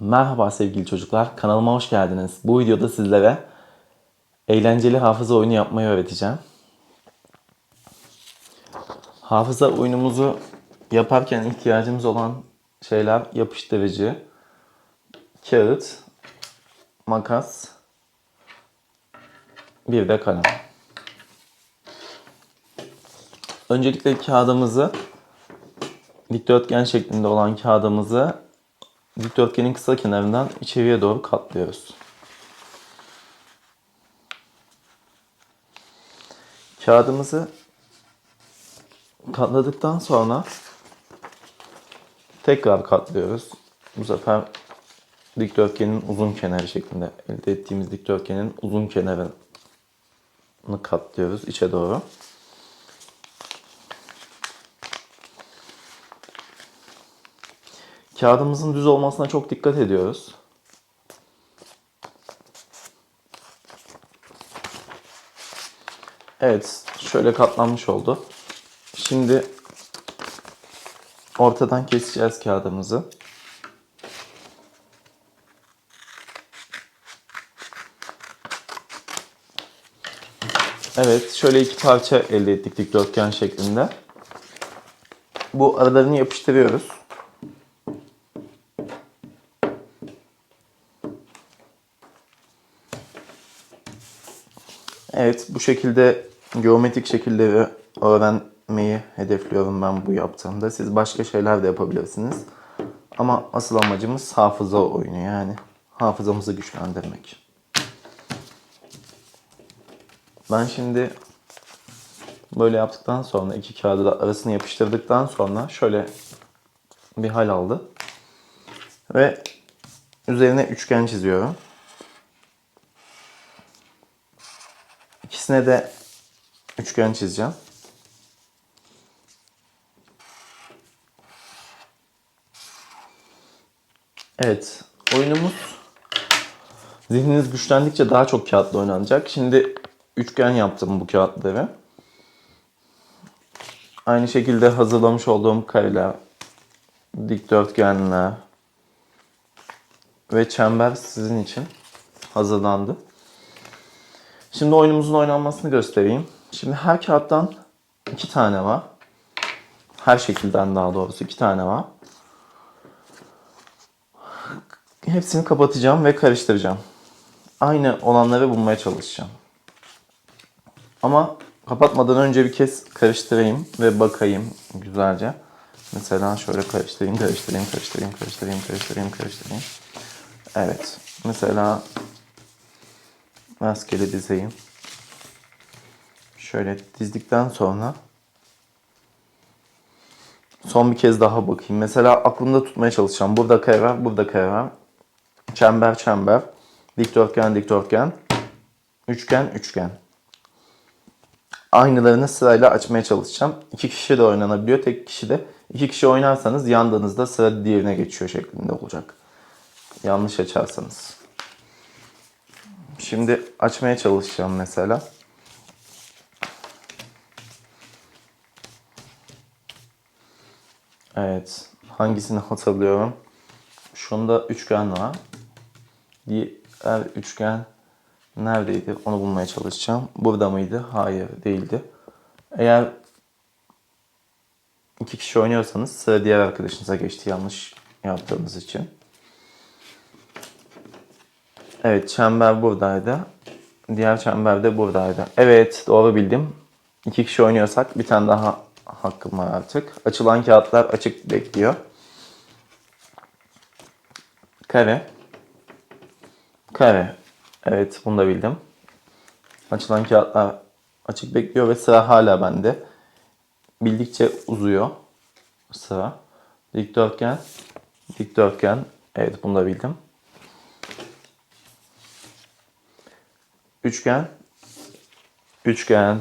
Merhaba sevgili çocuklar, kanalıma hoş geldiniz. Bu videoda sizlere eğlenceli hafıza oyunu yapmayı öğreteceğim. Hafıza oyunumuzu yaparken ihtiyacımız olan şeyler yapıştırıcı, kağıt, makas, bir de kalem. Öncelikle kağıdımızı dikdörtgen şeklinde olan kağıdımızı dikdörtgenin kısa kenarından içeriye doğru katlıyoruz. Kağıdımızı katladıktan sonra tekrar katlıyoruz. Bu sefer dikdörtgenin uzun kenarı şeklinde elde ettiğimiz dikdörtgenin uzun kenarını katlıyoruz içe doğru. Kağıdımızın düz olmasına çok dikkat ediyoruz. Evet, şöyle katlanmış oldu. Şimdi ortadan keseceğiz kağıdımızı. Evet, şöyle iki parça elde ettik dikdörtgen şeklinde. Bu aralarını yapıştırıyoruz. Evet, bu şekilde geometrik şekilleri öğrenmeyi hedefliyorum ben bu yaptığımda. Siz başka şeyler de yapabilirsiniz. Ama asıl amacımız hafıza oyunu yani. Hafızamızı güçlendirmek. Ben şimdi böyle yaptıktan sonra iki kağıdı da arasını yapıştırdıktan sonra şöyle bir hal aldı. Ve üzerine üçgen çiziyorum. İkisine de üçgen çizeceğim. Evet, oyunumuz zihniniz güçlendikçe daha çok kağıtla oynanacak. Şimdi üçgen yaptım bu kağıtları. Aynı şekilde hazırlamış olduğum kareler, dikdörtgenler ve çember sizin için hazırlandı. Şimdi oyunumuzun oynanmasını göstereyim. Şimdi her kağıttan iki tane var. Her şekilden daha doğrusu iki tane var. Hepsini kapatacağım ve karıştıracağım. Aynı olanları bulmaya çalışacağım. Ama kapatmadan önce bir kez karıştırayım ve bakayım güzelce. Mesela şöyle karıştırayım, karıştırayım, karıştırayım, karıştırayım, karıştırayım, karıştırayım. Evet. Mesela rastgele dizeyim. Şöyle dizdikten sonra son bir kez daha bakayım. Mesela aklımda tutmaya çalışacağım. Burada kare var, burada kare. Çember, çember. Dikdörtgen, dikdörtgen. Üçgen, üçgen. Aynılarını sırayla açmaya çalışacağım. İki kişi de oynanabiliyor, tek kişi de. İki kişi oynarsanız yandığınızda sıra diğerine geçiyor şeklinde olacak. Yanlış açarsanız. Şimdi açmaya çalışacağım mesela. Evet. Hangisini hatırlıyorum? Şunda üçgen var. Diğer üçgen neredeydi? Onu bulmaya çalışacağım. Burada mıydı? Hayır, değildi. Eğer iki kişi oynuyorsanız sıra diğer arkadaşınıza geçti yanlış yaptığınız için. Evet çember buradaydı. Diğer çember de buradaydı. Evet doğru bildim. İki kişi oynuyorsak bir tane daha hakkım var artık. Açılan kağıtlar açık bekliyor. Kare. Kare. Evet bunu da bildim. Açılan kağıtlar açık bekliyor ve sıra hala bende. Bildikçe uzuyor sıra. Dikdörtgen. Dikdörtgen. Evet bunu da bildim. Üçgen. Üçgen.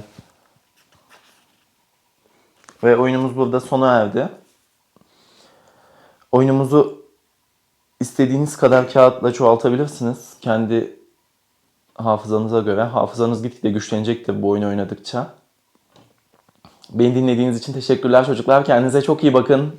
Ve oyunumuz burada sona erdi. Oyunumuzu istediğiniz kadar kağıtla çoğaltabilirsiniz. Kendi hafızanıza göre. Hafızanız gitgide güçlenecektir bu oyunu oynadıkça. Beni dinlediğiniz için teşekkürler çocuklar. Kendinize çok iyi bakın.